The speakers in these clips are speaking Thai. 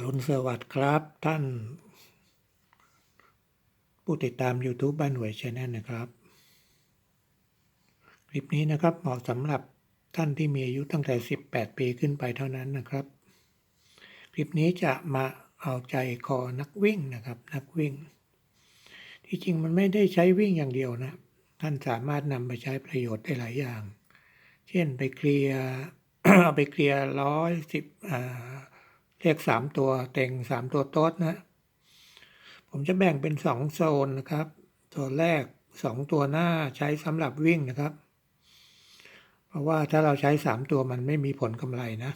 อรุณสวัสดิ์ครับ ท่านผู้ติดตาม YouTube บ้านหวยชแนลนะครับ คลิปนี้นะครับเหมาะสำหรับท่านที่มีอายุตั้งแต่ 18 ปีขึ้นไปเท่านั้นนะครับ คลิปนี้จะมาเอาใจคอนักวิ่งนะครับ นักวิ่ง ที่จริงมันไม่ได้ใช้วิ่งอย่างเดียวนะ ท่านสามารถนำไปใช้ประโยชน์ได้หลายอย่าง เช่นไปเคลียร์เอาไปเคลียร์ร้อยสิบอ่า เลขสามตัวเต็งสามตัวโต๊ดนะ ผมจะแบ่งเป็นสองโซนนะครับตัวแรกสองตัวหน้าใช้สำหรับวิ่งนะครับ เพราะว่าถ้าเราใช้สามตัวมันไม่มีผลกำไรนะ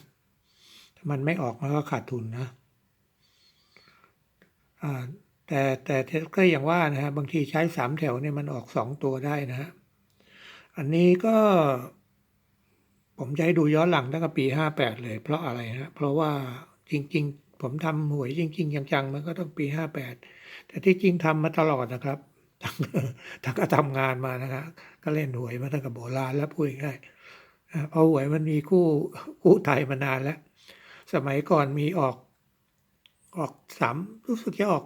ถ้ามันไม่ออกมันก็ขาดทุนนะอ่แต่แต่ก็อย่างว่านะฮะบางทีใช้สามแถวเนี่ยมันออกสองตัวได้นะฮะอันนี้ก็ ผมจะให้ดูย้อนหลังตั้งแต่ปีห้าแปดเลย เพราะอะไรฮะเพราะว่า จริง ๆ ผมทำหวยจริง ๆ จังๆ มันก็ต้องปีห้าแปดแต่ที่จริงทำมาตลอดนะครับทั้งก็ทำงานมานะครับก็เล่นหวยมาตั้งแต่โบราณแล้วพูดง่ายเพราะหวยมันมีคู่คู่ไทยมานานแล้ว สมัยก่อนมีออก ออกสามรู้สึกจะออก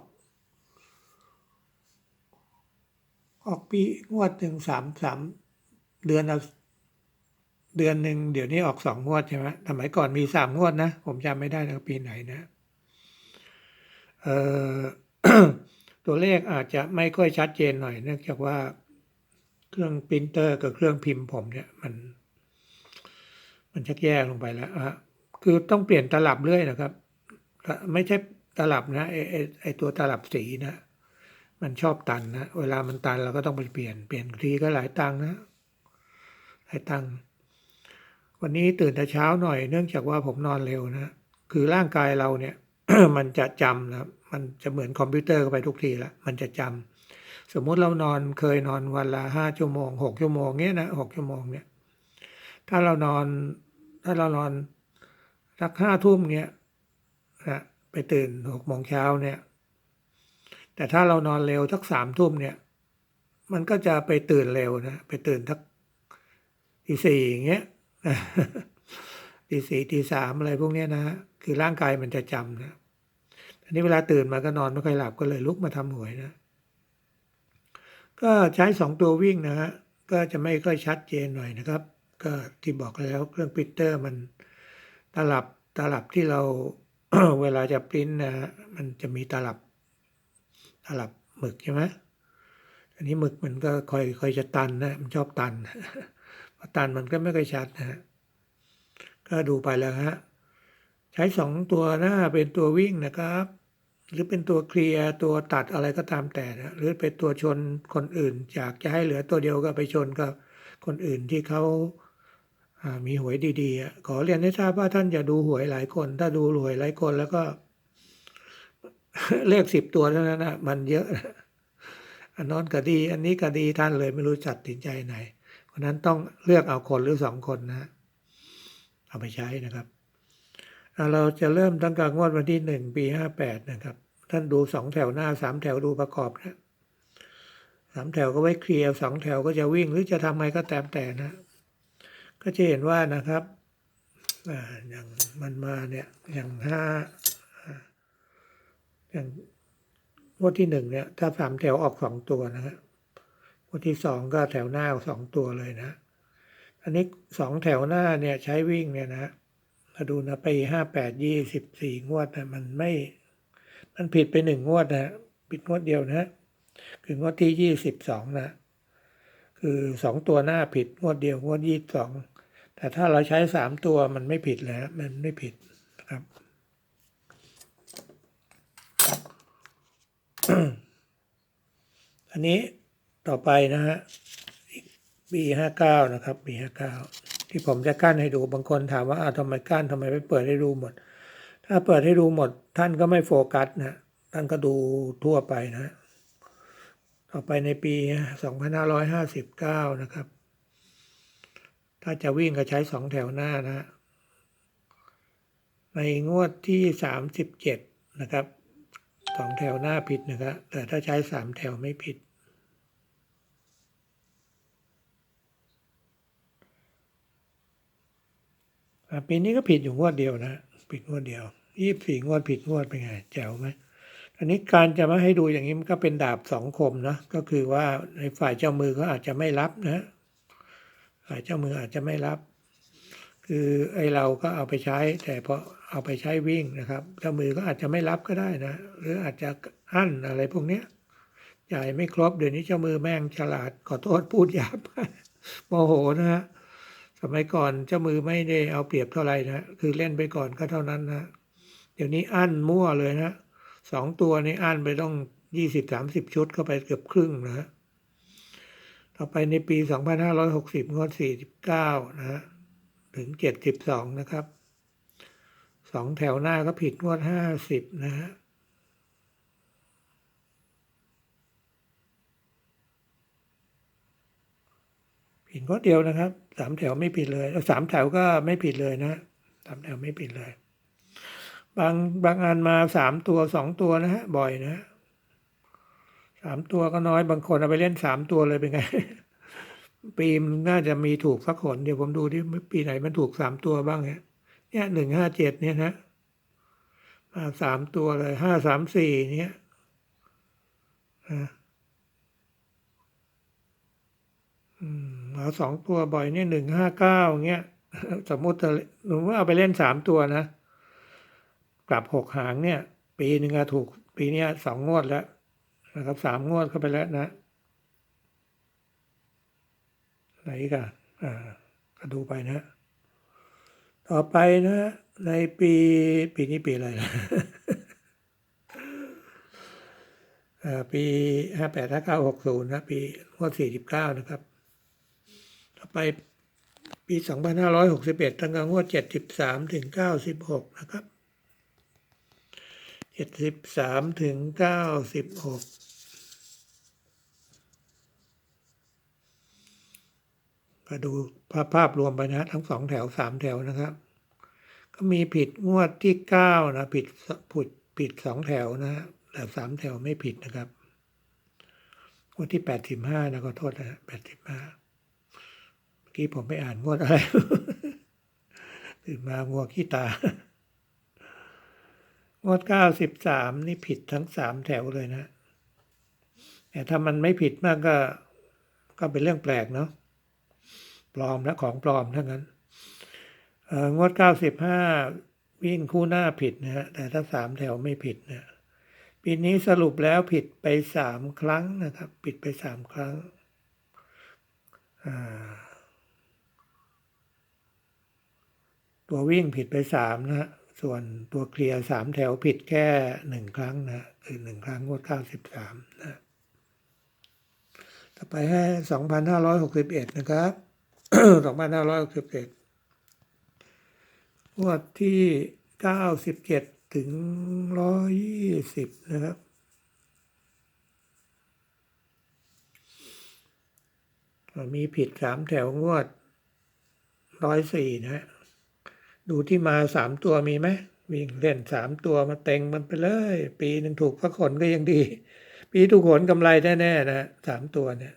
ออกปีงวดหนึ่งสามสามเดือนละ เดือนหนึ่งเดี๋ยวนี้ออกสองงวดใช่ไหมสมัยก่อนมีสามงวดนะ ผมจำไม่ได้แล้วปีไหนนะเอ่อตัวเลขอาจจะไม่ค่อยชัดเจนหน่อย เนื่องจากว่าเครื่องปรินเตอร์กับเครื่องพิมพ์ผมเนี่ยมัน มันชักแย่ลงไปแล้วอะคือต้องเปลี่ยนตลับเรื่อยนะครับ ไม่ใช่ตลับนะไอไอไอตัวตลับสีนะ มันชอบตันนะ เวลามันตันเราก็ต้องไปเปลี่ยน เปลี่ยนทีก็หลายตังนะ หลายตังค์ วันนี้ตื่นแต่เช้าหน่อยเนื่องจากว่าผมนอนเร็วนะคือร่างกายเราเนี่ยมันจะจำนะมันจะเหมือนคอมพิวเตอร์เข้าไปทุกทีละมันจะจำสมมุติเรานอนเคยนอนวันละห้าชั่วโมงหกชั่วโมงเงี้ยนะหกชั่วโมงเนี่ย ถ้าเรานอนถ้าเรานอนสักห้าทุ่มเนี้ยนะไปตื่นหกโมงเช้าเนี่ย แต่ถ้าเรานอนเร็วสักสามทุ่มเนี่ย มันก็จะไปตื่นเร็วนะไปตื่นสักตีสี่อย่างเงี้ย ตีสี่ตีสามอะไรพวกนี้นะฮะคือร่างกายมันจะจำนะอันนี้เวลาตื่นมาก็นอนไม่ค่อยหลับก็เลยลุกมาทำหวยนะ ก็ใช้สองตัววิ่งนะฮะก็จะไม่ค่อยชัดเจนหน่อยนะครับ ก็ที่บอกแล้วเครื่องปรินเตอร์มันตลับตลับที่เราเวลาจะปริ้นนะฮะมันจะมีตลับตลับหมึกใช่ไหมอันนี้หมึกมันก็ค่อยค่อยจะตันนะมันชอบตัน ตันมันก็ไม่ค่อยชัดนะฮะก็ดูไปแล้วฮะใช้สองตัวหน้าเป็นตัววิ่งนะครับ หรือเป็นตัวเคลียร์ตัวตัดอะไรก็ตามแต่นะหรือเป็นตัวชนคนอื่นอยากจะให้เหลือตัวเดียวก็ไปชนกับคนอื่นที่เขามีหวยดีๆ ขอเรียนให้ทราบว่าท่านอย่าดูหวยหลายคน ถ้าดูหวยหลายคนแล้วก็ เลขสิบตัวเท่านั้นนะมันเยอะอันนอนก็ดี อันนี้ก็ดีท่านเลยไม่รู้จัดติดใจไหน ราะนั้นต้องเลือกเอาคนหรือสองคนนะเอาไปใช้นะครับ เราจะเริ่มตั้งแต่งวดวันที่หนึ่งปีห้าแปดนะครับ ท่านดูสองแถวหน้าสามแถวดูประกอบนะสามแถวก็ไว้เคลียร์สองแถวก็จะวิ่งหรือจะทำไงก็ตามแต่นะ ก็จะเห็นว่านะครับอย่างมันมาเนี่ยอย่างห้าอย่างงวดที่หนึ่งเนี่ย ถ้าสามแถวออกสองตัวนะฮะง วดที่สองก็แถวหน้าสองตัวเลยนะ อันนี้สองแถวหน้าเนี่ยใช้วิ่งเนี่ยนะมาดูนะปีห้าแปดยี่สิบสี่งวดนะมันไม่ มันผิดไปหนึ่งงวดนะผิดงวดเดียวนะ คืองวดที่ยี่สิบสองนะ คือสองตัวหน้าผิดงวดเดียวงวดยี่สิบสองแต่ถ้าเราใช้สามตัวมันไม่ผิดแล้ว มันไม่ผิดนะครับอันนี้ ต่อไปนะฮะปีห้าเก้านะครับปีห้าเก้าที่ผมจะกั้นให้ดูบางคนถามว่าอ้าวทำไมกั้นทำไมไม่เปิดให้ดูหมด ถ้าเปิดให้ดูหมด ท่านก็ไม่โฟกัสนะท่านก็ดูทั่วไปนะ ต่อไปในปี 2559 นะครับ ถ้าจะวิ่งก็ใช้สองแถวหน้านะ ในงวดที่ 37 นะครับสองแถวหน้าผิดนะครับแต่ถ้าใช้สามแถวไม่ผิด ปีนี้ก็ผิดอยู่งวดเดียวนะ ผิดงวดเดียวยี่สี่งวดผิดงวดเป็นไงแจ๋วไหมอันนี้การจะมาให้ดูอย่างนี้มันก็เป็นดาบสองคมนะก็คือว่าในฝ่ายเจ้ามือก็อาจจะไม่รับนะฝ่ายเจ้ามืออาจจะไม่รับ คือไอเราก็เอาไปใช้ แต่พอเอาไปใช้วิ่งนะครับ เจ้ามือก็อาจจะไม่รับก็ได้นะ หรืออาจจะอั้นอะไรพวกเนี้ยจ่ายไม่ครบเดี๋ยวนี้เจ้ามือแม่งฉลาดขอโทษพูดหยาบโมโหนะฮะ สมัยก่อนเจ้ามือไม่ได้เอาเปรียบเท่าไหร่นะคือเล่นไปก่อนก็เท่านั้นนะเดี๋ยวนี้อั้นมั่วเลยนะสองตัวนี้อั้นไปต้องยี่สิบสามสิบชุดเข้าไปเกือบครึ่งนะฮะต่อไปในปีสองพันห้าร้อยหกสิบงวดสี่สิบเก้านะฮะถึงเจ็ดสิบสองนะครับสองแถวหน้าก็ผิดงวดห้าสิบนะฮะ ผิดงวดเดียวนะครับสามแถวไม่ผิดเลยเอ้าสามแถวก็ไม่ผิดเลยนะสามแถวไม่ผิดเลย บางบางอันมาสามตัวสองตัวนะฮะบ่อยนะสามตัวก็น้อยบางคนเอาไปเล่นสามตัวเลยเป็นไง ปีมน่าจะมีถูกสักคนเดี๋ยวผมดูที่ปีไหนมันถูกสามตัวบ้างเนี่ยเนี่ยหนึ่งห้าเจ็ดเนี่ยนะมาสามตัวเลยห้าสามสี่เนี่ยอืม เอาสองตัวบ่อยเนี่ยหนึ่งห้าเก้าเงี้ยสมมติหนูว่าเอาไปเล่นสามตัวนะ กลับหกหางเนี่ย ปีหนึ่งอะถูก ปีเนี้ยสองงวดแล้วนะครับสามงวดเข้าไปแล้วนะไหนกันอ่าก็ดูไปนะ ต่อไปนะ ในปีปีนี้ปีอะไรล่ะเอ่อปีห้าแปดห้าเก้าหกศูนย์นะ ปีงวดสี่สิบเก้านะครับ ไปปีสองพันห้าร้อยหกสิบเอ็ดตั้งแต่งวดเจ็ดสิบสามถึงเก้าสิบหกนะครับเจ็ดสิบสามถึงเก้าสิบหกก็ดูภาพภาพรวมไปนะทั้งสองแถวสามแถวนะครับ ก็มีผิดงวดที่เก้านะผิดผิดผิดสองแถวนะแต่สามแถวไม่ผิดนะครับ งวดที่แปดสิบห้านะขอโทษนะแปดสิบห้า กี้ผมไม่อ่านงวดอะไรตื่นมางวขี้ตา งวดเก้าสิบสามนี่ผิดทั้งสามแถวเลยนะ แต่ถ้ามันไม่ผิดมากก็ ก็เป็นเรื่องแปลกเนาะ ปลอมนะของปลอมทั้งนั้นอ่องวดเก้าสิบห้าวิ่งคู่หน้าผิดนะฮะ แต่ถ้าสามแถวไม่ผิดนะปีนี้สรุปแล้วผิดไปสามครั้งนะครับ ผิดไปสามครั้ง อ่า ตัววิ่งผิดไปสามนะส่วนตัวเคลียร์สามแถวผิดแค่หนึ่งครั้งนะคือหนึ่งครั้งงวดเก้าสิบสามนะต่อไปให้สองพันห้าร้อยหกสิบเอ็ดนะครับสองพันห้าร้อยหกสิบเอ็ดงวดที่เก้าสิบเจ็ดถึงร้อยยี่สิบนะครับมีผิดสามแถวงวดร้อยสี่นะฮะ ดูที่มาสามตัวมีไหมวิ่งเล่นสามตัวมาเต็งมันไปเลย ปีหนึ่งถูกพระขนก็ยังดี ปีถูกขนกำไรแน่ๆนะสามตัวเนี่ย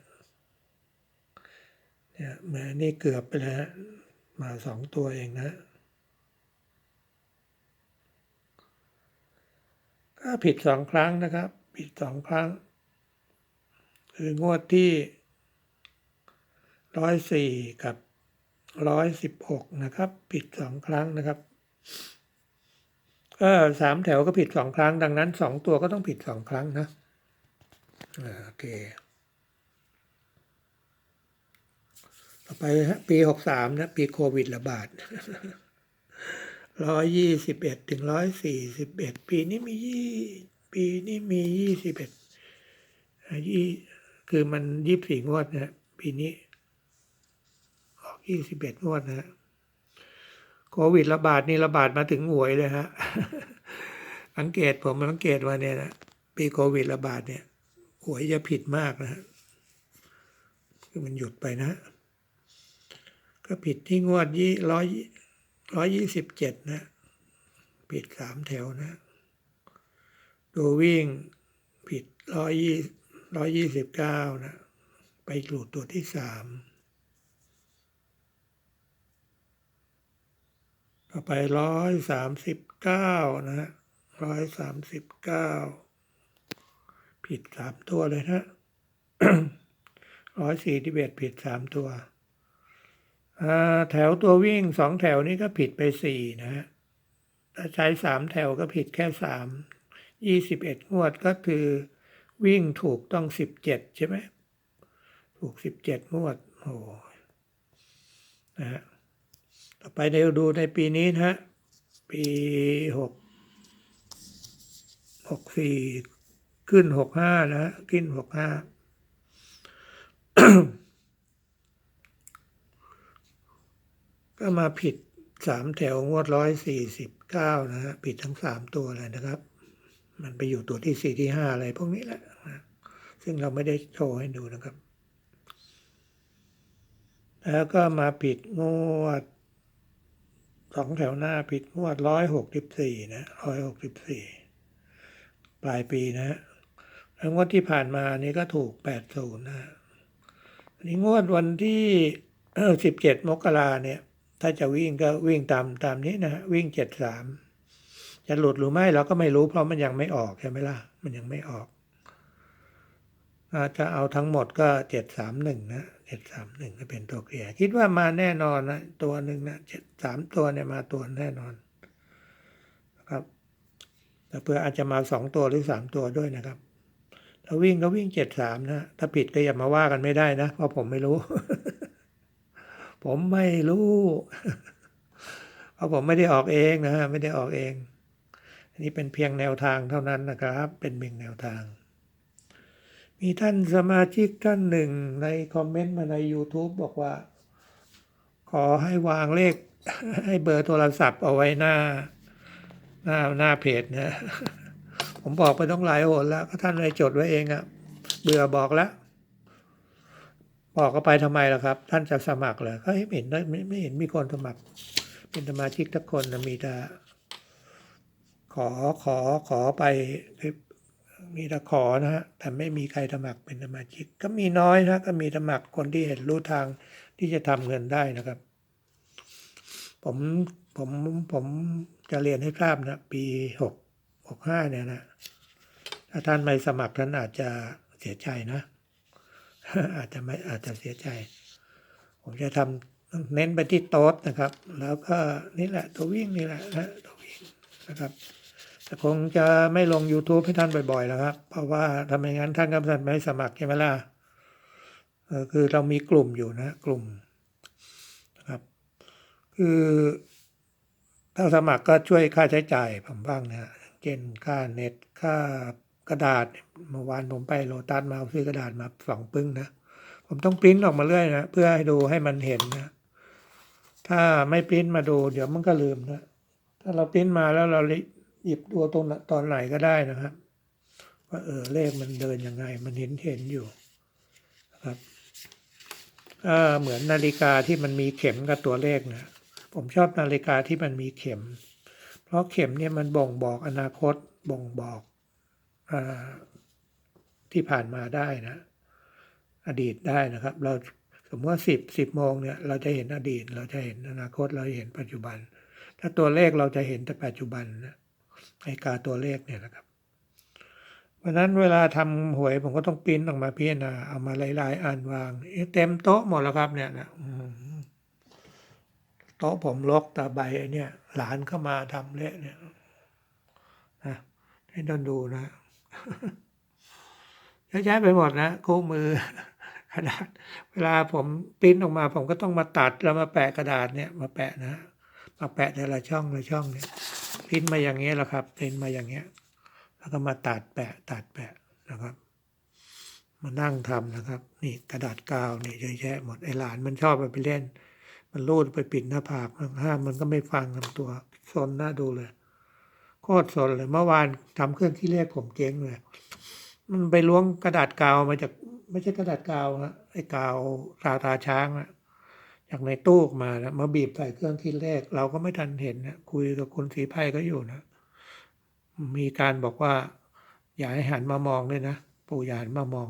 เนี่ยแหมานี่เกือบไปแล้วมาสองตัวเองนะ ก็ผิดสองครั้งนะครับ ผิดสองครั้ง คืองวดที่ร้อยสี่กับ ร้อยสิบหกนะครับ ผิดสองครั้งนะครับก็สามแถวก็ผิดสองครั้ง ดังนั้นสองตัวก็ต้องผิดสองครั้งนะโอเค ต่อไปฮะปีหกสามนะ ปีโควิดระบาดร้อยยี่สิบเอ็ดถึงร้อยสี่สิบเอ็ดปีนี้มียี่ปีนี้มียี่สิบเอ็ดยี่คือมันยี่สิบสี่งวดนะปีนี้ ยี่สิบเอ็ดงวดนะโควิดระบาดนี่ระบาดมาถึงหวยเลยฮะสังเกตผมสังเกตว่าเนี่ยนะปีโควิดระบาดเนี่ยหวยจะผิดมากนะฮะคือมันหยุดไปนะ ก็ผิดที่งวดยี่ร้อยร้อยยี่สิบเจ็ดนะ ผิดสามแถวนะ ตัววิ่งผิดร้อยยี่ร้อยยี่สิบเก้านะ ไปกลูดตัวที่สาม ต่อไปร้อยสามสิบเก้านะฮะร้อยสามสิบเก้าผิดสามตัวเลยนะร้อยสี่ที่เบ็ดผิดสามตัวแถวตัววิ่งสองแถวนี้ก็ผิดไปสี่นะฮะถ้าใช้สามแถวก็ผิดแค่สามยี่สิบเอ็ดงวดก็คือวิ่งถูกต้องสิบเจ็ดใช่ไหมถูกสิบเจ็ดงวดโอ้นะฮะ ต่อไปเดี๋ยวดูในปีนี้นะฮะ ปีหกหกสี่ขึ้นหกห้านะฮะขึ้นหกห้าก็มาผิดสามแถวงวดร้อยสี่สิบเก้านะฮะ ผิดทั้งสามตัวเลยนะครับ มันไปอยู่ตัวที่สี่ที่ห้าอะไรพวกนี้แหละนะซึ่งเราไม่ได้โชว์ให้ดูนะครับ แล้วก็มาผิดงวด สองแถวหน้าผิดงวดร้อยหกสิบสี่นะร้อยหกสิบสี่ปลายปีนะฮะแล้วงวดที่ผ่านมานี่ก็ถูกแปดศูนย์นะนนี้งวดวันที่สิบเจ็ดมกราเนี่ย ถ้าจะวิ่งก็วิ่งตามตามนี้นะฮะวิ่งเจ็ดสามจะหลุดหรือไม่เราก็ไม่รู้เพราะมันยังไม่ออกใช่ไหมล่ะ มันยังไม่ออกอาจจะเอาทั้งหมดก็เจ็ดสามหนึ่งนะ จ็ดสามหนึ่งก็เป็นตัวเกลี่ยคิดว่ามาแน่นอนนะตัวหนึ่งนะเจ็ดสามตัวเนี่ยมาตัวแน่นอนนะครับแต่เพื่ออาจจะมาสองตัวหรือสามตัวด้วยนะครับถ้าวิ่งก็วิ่งเจ็ดสามนะถ้าผิดก็อย่ามาว่ากันไม่ได้นะเพราะผมไม่รู้ ผมไม่รู้เพราะผมไม่ได้ออกเองนะฮะไม่ได้ออกเอง อันนี้เป็นเพียงแนวทางเท่านั้นนะครับ เป็นเพียงแนวทาง มีท่านสมาชิกท่านหนึ่งในคอมเมนต์มาใน YouTube บอกว่า ขอให้วางเลขให้เบอร์โทรศัพท์เอาไว้หน้า หน้าหน้าเพจนะ ผมบอกไปต้องหลายโหนแล้วก็ท่านเลยจดไว้เองอะเบื่อบอกแล้ว บอกก็ไปทำไมล่ะครับ ท่านจะสมัครเหรอก็ไม่เห็นได้ไม่ไม่เห็นมีคนสมัคร เป็นสมาชิกทุกคนนะมีแต่ขอขอขอไป มีต่ขอนะฮะแต่ไม่มีใครสมัครเป็นสมาชิก ก็มีน้อยนะก็มีสมัครคนที่เห็นรู้ทางที่จะทำเงินได้นะครับ ผมผมผมจะเรียนให้ทราบนะ ปีหกหกห้าเนี่ยนะถ้าท่านไม่สมัครท่านอาจจะเสียใจนะ อาจจะไม่อาจจะเสียใจ ผมจะทำเน้นไปที่โต๊ดนะครับ แล้วก็นี่แหละตัววิ่งนี่แหละนะตัววิ่งนะครับ แต่คงจะไม่ลง YouTube ให้ท่านบ่อยๆแล้วครับ เพราะว่าทำไมงั้นท่านก็ไม่สมัครใช่ไหมล่ะคือเรามีกลุ่มอยู่นะ กลุ่มนะครับ คือถ้าสมัครก็ช่วยค่าใช้จ่ายผมบ้างนะเช่นค่าเน็ตค่ากระดาษเมื่อวานผมไปโลตัสมาซื้อกระดาษมาสองปึ้งนะผมต้องปริ้นออกมาเรื่อยนะเพื่อให้ดูให้มันเห็นนะถ้าไม่ปริ้นมาดู เดี๋ยวมันก็ลืมนะถ้าเราปริ้นมาแล้วเรา หยิบดูตรงตอนไหนก็ได้นะครับ ว่าเออเลขมันเดินยังไง มันเห็นเห็นอยู่นะครับอ่าเหมือนนาฬิกาที่มันมีเข็มกับตัวเลขนะผมชอบนาฬิกาที่มันมีเข็ม เพราะเข็มเนี่ยมันบ่งบอกอนาคตบ่งบอกอที่ผ่านมาได้นะ อดีตได้นะครับ เราสมมติว่าสิบสิบโมงเนี่ยเราจะเห็นอดีต เราจะเห็นอนาคตเราเห็นปัจจุบัน ถ้าตัวเลขเราจะเห็นแต่ปัจจุบันนะ ไอกาตัวเลขเนี่ยนะครับเพราะนั้นเวลาทำหวยผมก็ต้องปริ้นออกมาพิจารณาเอามาหลายๆอ่านวางเต็มโต๊ะหมดแล้วครับเนี่ยนะโต๊ะผมลกตาใบไอเนี่ย หลานเข้ามาทำเละเนี่ยนะให้ดนดูนะเยอะแยะไปหมดนะคู่มือกระดาษเวลาผมปริ้นออกมา ผมก็ต้องมาตัดแล้วมาแปะกระดาษเนี่ย มาแปะนะ มาแปะแต่ละช่องละช่องเนี่ย ปริ้นมาอย่างเงี้ยแหละครับปริ้นมาอย่างเงี้ย แล้วก็มาตัดแปะตัดแปะนะครับมานั่งทำนะครับ นี่กระดาษกาวนี่เยอะแยะหมดไอหลานมันชอบไปเล่น มันรูดไปปิดหน้าผากห้ามมันก็ไม่ฟังทำตัวซนน่าดูเลยโคตรสนเลยเมื่อวานทำเครื่องที่เลขผมเจ๊งเลยมันไปล้วงกระดาษกาวมาจาก ไม่ใช่กระดาษกาวฮะไอ้กาวตาตาช้างอะ จากในตู้ออกมานะมาบีบใส่เครื่องคิดเลข เราก็ไม่ทันเห็นนะคุยกับคุณสีไพ่ก็อยู่นะ มีการบอกว่า อย่าให้หันมามองเลยนะปู่อย่าหันมามอง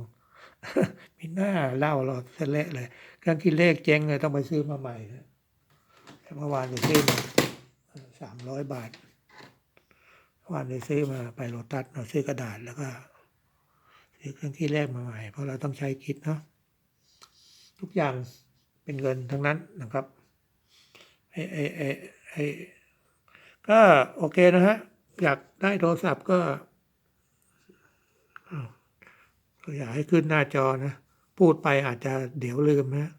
มีหน้าเล่าเราเสเละเลย เครื่องคิดเลขเจ๊งเลยต้องไปซื้อมาใหม่นะเมื่อวานไปซื้อมาสามร้อยบาทวันนี้ซื้อมาไปโรตัสเราซื้อกระดาษแล้วก็ซื้อเครื่องที่แรกมาใหม่เพราะเราต้องใช้คิดเนาะทุกอย่าง เป็นเงินทั้งนั้นนะครับไอไอไอไอก็โอเคนะฮะ อยากได้โทรศัพท์ก็อ้าวอยากให้ขึ้นหน้าจอนะ พูดไปอาจจะเดี๋ยวลืมนะ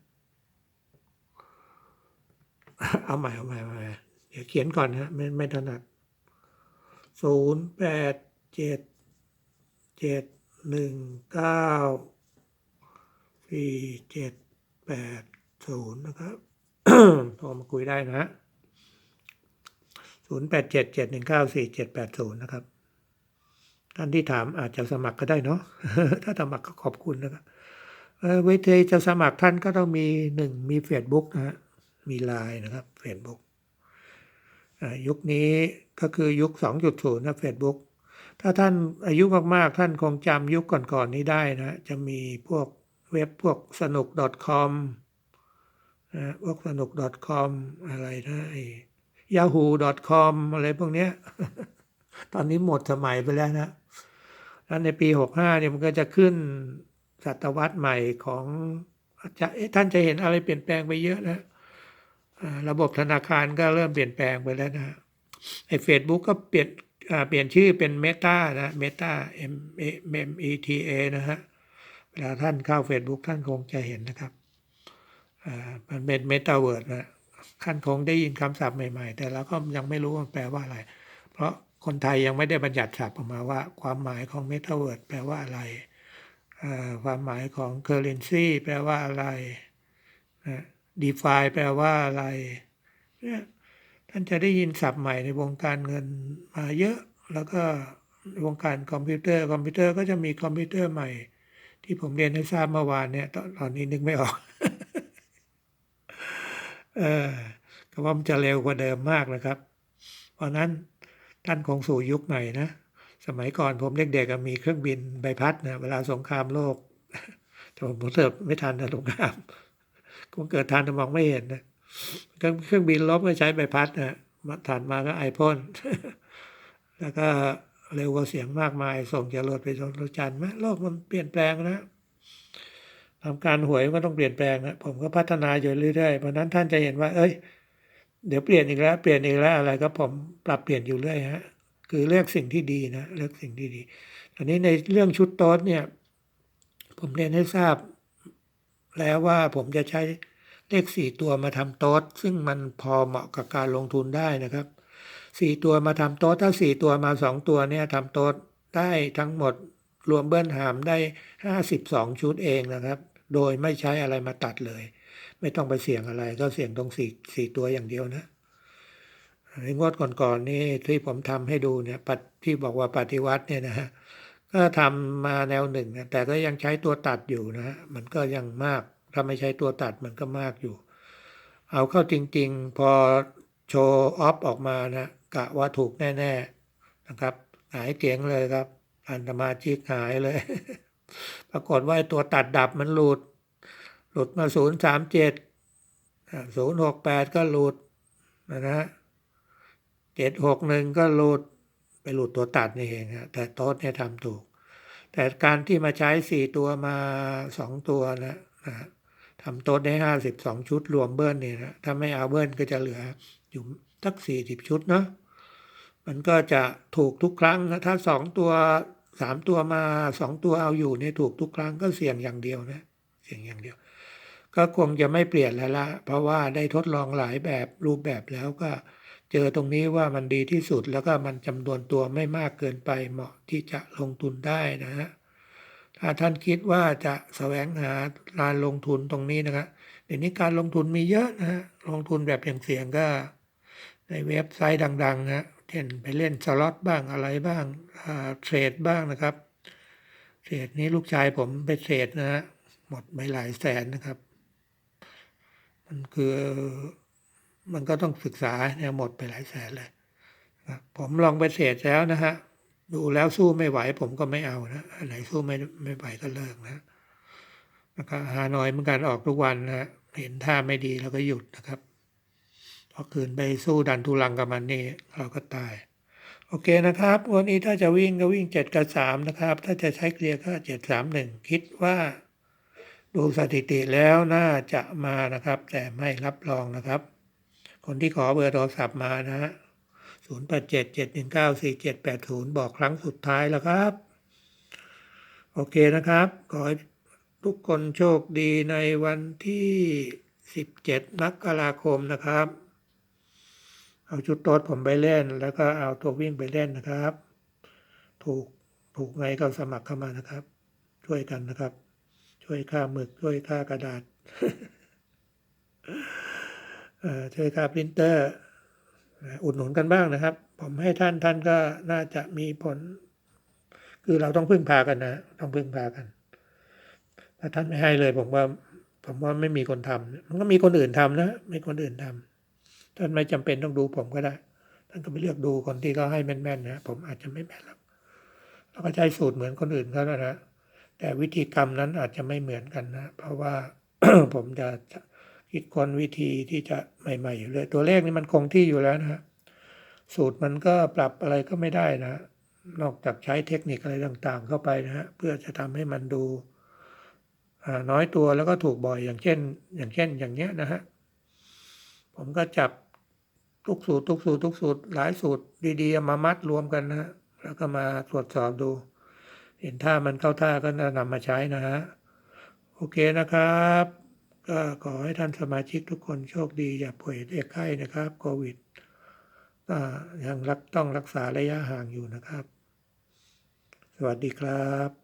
เอาใหม่เอาใหม่เอาใหม่เดี๋ยวเขียนก่อนนะไม่ไม่ถนัดศูนย์แปดเจ็ดเจ็ดหนึ่งเก้าสี่เจ็ดแปด ศูนย์นะครับโทรมาคุยได้นะศูนย์แปดเจ็ดเจ็ดหนึ่งเก้าสี่เจ็ดแปดศูนย์นะครับ ท่านที่ถามอาจจะสมัครก็ได้เนาะถ้าสมัครก็ขอบคุณนะครับเวทีจะสมัครท่านก็ต้องมีหนึ่งมีเฟซบุ๊กนะฮะมีไลน์นะครับเฟซบุ๊กยุคนี้ก็คือยุค 2.0นะเฟซบุ๊กถ้าท่านอายุมาก ๆ ท่านคงจำยุคก่อน ๆ นี้ได้นะ จะมีพวกเว็บพวกสนุก .com นะพวกสนุก .com อะไรนะไอ้ yahoo.com อะไรพวกเนี้ย ตอนนี้หมดสมัยไปแล้วนะแล้วในปี 65เนี่ยมันก็จะขึ้นศตวรรษใหม่ของจะท่านจะเห็นอะไรเปลี่ยนแปลงไปเยอะนะระบบธนาคารก็เริ่มเปลี่ยนแปลงไปแล้วนะไอ้เฟซบุ๊กก็เปลี่ยนอ่าเปลี่ยนชื่อเป็นเมตานะเมตา M M E T A นะฮะเวลาท่านเข้า Facebook ท่านคงจะเห็นนะครับ มันเป็นเมตาเวิร์ดนะท่านคงได้ยินคำศัพท์ใหม่ๆ แต่เราก็ยังไม่รู้มันแปลว่าอะไร เพราะคนไทยยังไม่ได้บัญญัติศัพท์ออกมาว่า ความหมายของเมตาเวิร์ดแปลว่าอะไร ความหมายของ currency แปลว่าอะไรนะ DeFi แปลว่าอะไรเนี่ยท่านจะได้ยินศัพท์ใหม่ในวงการเงินมาเยอะ แล้วก็วงการคอมพิวเตอร์ คอมพิวเตอร์ก็จะมีคอมพิวเตอร์ใหม่ ที่ผมเรียนให้ทราบเมื่อวานเนี่ยตอนนี้นึกไม่ออก เออก็ว่ามันจะเร็วกว่าเดิมมากนะครับ เพราะนั้นท่านคงสู่ยุคใหม่นะ สมัยก่อนผมเด็กๆมีเครื่องบินใบพัดนะเวลาสงครามโลก แต่ผมเกิดไม่ทันนะสงครามคงเกิดทันแต่มองไม่เห็นนะเครื่องบินลบก็ใช้ใบพัดนะมาถัดมาก็ไอพ่นแล้วก็เร็วกว่าเสียงมากมาย ส่งจรวดไปจนดวงจันทร์ไหมโลกมันเปลี่ยนแปลงนะ ทำการหวยก็ต้องเปลี่ยนแปลงนะผมก็พัฒนาอยู่เรื่อยๆเพราะนั้นท่านจะเห็นว่า เอ้ย เดี๋ยวเปลี่ยนอีกแล้วเปลี่ยนอีกแล้วอะไรก็ผมปรับเปลี่ยนอยู่เรื่อยฮะคือเลือกสิ่งที่ดีนะเลือกสิ่งที่ดีตอนนี้ในเรื่องชุดโต๊ดเนี่ย ผมเรียนให้ทราบ แล้วว่าผมจะใช้เลขสี่ตัวมาทำโต๊ดซึ่งมันพอเหมาะกับการลงทุนได้นะครับสี่ตัวมาทำโต๊ดถ้าสี่ตัวมาสองตัวเนี่ยทำโต๊ดได้ทั้งหมดรวมเบิ้ลหามได้ห้าสิบสองชุดเองนะครับ โดยไม่ใช้อะไรมาตัดเลย ไม่ต้องไปเสี่ยงอะไร ก็เสี่ยงตรงสี่สี่ตัวอย่างเดียวนะในงวดก่อนๆนี่ที่ผมทำให้ดูเนี่ยปัดที่บอกว่าปฏิวัติเนี่ยนะฮะก็ทำมาแนวหนึ่งนะแต่ก็ยังใช้ตัวตัดอยู่นะฮะมันก็ยังมาก ถ้าไม่ใช้ตัวตัดมันก็มากอยู่ เอาเข้าจริง ๆ พอโชว์ออฟออกมานะกะว่าถูกแน่ ๆ นะครับ หายเกียงเลยครับ อันตมาชิกหายเลย ปรากฏว่าตัวตัดดับมันหลุด หลุดมาศูนย์สามเจ็ดศูนย์หกแปดก็หลุดนะฮะเจ็ดหกหนึ่งก็หลุดไปหลุดตัวตัดนี่เองฮะแต่โต๊ดเนี่ยทำถูก แต่การที่มาใช้สี่ตัวมาสองตัวนะนะทำโต๊ดได้ห้าสิบสองชุดรวมเบิ้ลเนี่ยนะถ้าไม่เอาเบิ้ลก็จะเหลืออยู่สักสี่สิบชุดเนาะมันก็จะถูกทุกครั้งนะถ้าสองตัว สามตัวมาสองตัวเอาอยู่เนี่ยถูกทุกครั้งก็เสี่ยงอย่างเดียวนะ เสี่ยงอย่างเดียว ก็คงจะไม่เปลี่ยนแล้วละ เพราะว่าได้ทดลองหลายแบบรูปแบบแล้วก็เจอตรงนี้ว่ามันดีที่สุดแล้วก็มันจำนวนตัวไม่มากเกินไปเหมาะที่จะลงทุนได้นะฮะถ้าท่านคิดว่าจะแสวงหาการลงทุนตรงนี้นะครับเดี๋ยวนี้การลงทุนมีเยอะนะฮะลงทุนแบบเสี่ยงๆก็ในเว็บไซต์ดังๆนะ ช่นไปเล่นสล็อตบ้างอะไรบ้างเทรดบ้างนะครับเทรดนี้ลูกชายผมไปเทรดนะฮะหมดไปหลายแสนนะครับ มันคือมันก็ต้องศึกษาเนี่ยหมดไปหลายแสนเลยผมลองไปเทรดแล้วนะฮะดูแล้วสู้ไม่ไหว ผมก็ไม่เอานะอันไหนสู้ไม่ไม่ไหวก็เลิกนะแล้วก็หาน้อยเหมือนกันออกทุกวันนะเห็นท่าไม่ดีแล้วก็หยุดนะครับ พอคืนไปสู้ดันทุลังกับมันนี่เราก็ตาย โอเคนะครับ วันนี้ถ้าจะวิ่งก็วิ่งเจ็ดกับสามนะครับ ถ้าจะใช้เกลียร์ก็เจ็ดสามหนึ่งคิดว่า ดูสถิติแล้วน่าจะมานะครับ แต่ไม่รับรองนะครับ คนที่ขอเบอร์โทรศัพท์มานะฮะศูนย์แปดเจ็ดเจ็ดหนึ่งเก้าสี่เจ็ดแปดศูนย์บอกครั้งสุดท้ายแล้วครับ โอเคนะครับ ขอให้ทุกคนโชคดีในวันที่สิบเจ็ดมกราคมนะครับ เอาชุดโต๊ดผมไปเล่น แล้วก็เอาตัววิ่งไปเล่นนะครับ ถูกถูกไงก็สมัครเข้ามานะครับ ช่วยกันนะครับ ช่วยค่าหมึก ช่วยค่ากระดาษช่วยค่าพรินเตอร์อุดหนุนกันบ้างนะครับ ผมให้ท่านท่านก็น่าจะมีผล คือเราต้องพึ่งพากันนะ ต้องพึ่งพากัน ถ้าท่านไม่ให้เลยผมว่าผมว่าไม่มีคนทำมันก็มีคนอื่นทำนะไม่คนอื่นทำ ท่านไม่จำเป็นต้องดูผมก็ได้ ท่านก็ไปเลือกดูคนที่เขาให้แม่นๆนะผมอาจจะไม่แม่นหรอกเราก็ใช้สูตรเหมือนคนอื่นเขาแล้วนะแต่วิธีกรรมนั้นอาจจะไม่เหมือนกันนะ เพราะว่าผมจะคิดค้นวิธีที่จะใหม่ๆอยู่เลยตัวเลขนี่มันคงที่อยู่แล้วนะสูตรมันก็ปรับอะไรก็ไม่ได้นะ นอกจากใช้เทคนิคอะไรต่างๆ เข้าไปนะฮะเพื่อจะทำให้มันดูน้อยตัวแล้วก็ถูกบ่อยอย่างเช่น อย่างเช่นอย่างเนี้ยนะฮะผมก็จับ ทุกสูตรทุกสูตรทุกสูตรหลายสูตรดีๆมามัดรวมกันนะฮะแล้วก็มาตรวจสอบดู เห็นท่ามันเข้าท่าก็นำมาใช้นะฮะโอเคนะครับ ก็ขอให้ท่านสมาชิกทุกคนโชคดีอย่าป่วยได้ไข้นะครับโควิดยังรักต้องรักษาระยะห่างอยู่นะครับ สวัสดีครับ